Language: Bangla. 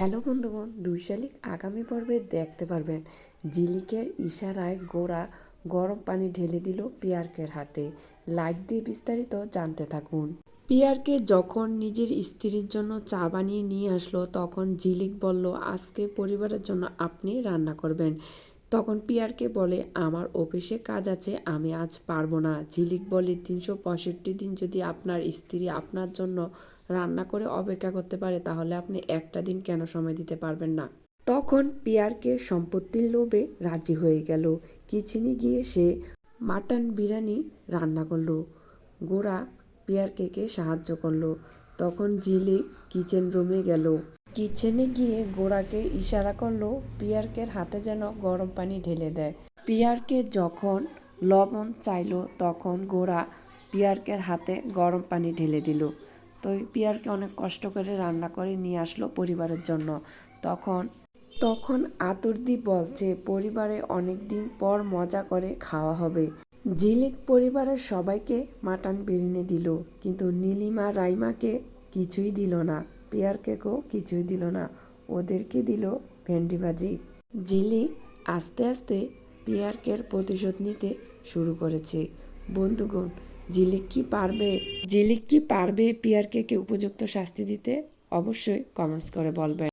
হ্যালো বন্ধুগণ দুই শালিক আগামী পর্বে দেখতে পারবেন জিলিকের ইশারায় গোড়া গরম পানি ঢেলে দিল পিয়ারকের হাতে। লাইক দিয়ে বিস্তারিত জানতে থাকুন। পিয়ারকে যখন নিজের স্ত্রীর জন্য চা বানিয়ে নিয়ে আসলো, তখন জিলিক বলল, আজকে পরিবারের জন্য আপনি রান্না করবেন। তখন পিয়ারকে বলে, আমার অফিসে কাজ আছে, আমি আজ পারব না। ঝিলিক বলে, তিনশো পঁয়ষট্টি দিন যদি আপনার স্ত্রী আপনার জন্য রান্না করে অপেক্ষা করতে পারে, তাহলে আপনি একটা দিন কেন সময় দিতে পারবেন না? তখন পিয়ারকে সম্পত্তির লোভে রাজি হয়ে গেল। কিচেনে গিয়ে সে মাটন বিরিয়ানি রান্না করল। গোরা পিয়ারকেকে সাহায্য করল? তখন ঝিলিক কিচেন রুমে গেল। কিচেনে গিয়ে গোড়াকে ইশারা করল, পিয়ারকের হাতে যেন গরম পানি ঢেলে দেয়। পিয়ারকে যখন লবণ চাইলো, তখন গোড়া পিয়ারকের হাতে গরম পানি ঢেলে দিল। তো পিয়ারকে অনেক কষ্ট করে রান্না করে নিয়ে আসলো পরিবারের জন্য। তখন তখন আতুরদি বলছে পরিবারে অনেক দিন পর মজা করে খাওয়া হবে। জিলিক পরিবারের সবাইকে মাটন বিরিয়ানি দিল, কিন্তু নীলিমা রাইমাকে কিছুই দিল না পিয়ারকেকেও কিছুই দিল না, ওদেরকে দিল ভেন্ডি ভাজি। ঝিলিক আস্তে আস্তে পিয়ারকের প্রতিশোধ নিতে শুরু করেছে। বন্ধুগণ ঝিলিক কি পারবে জিলিক কি পারবে পিয়ারকে কে উপযুক্ত শাস্তি দিতে, অবশ্যই কমেন্টস করে বলবেন।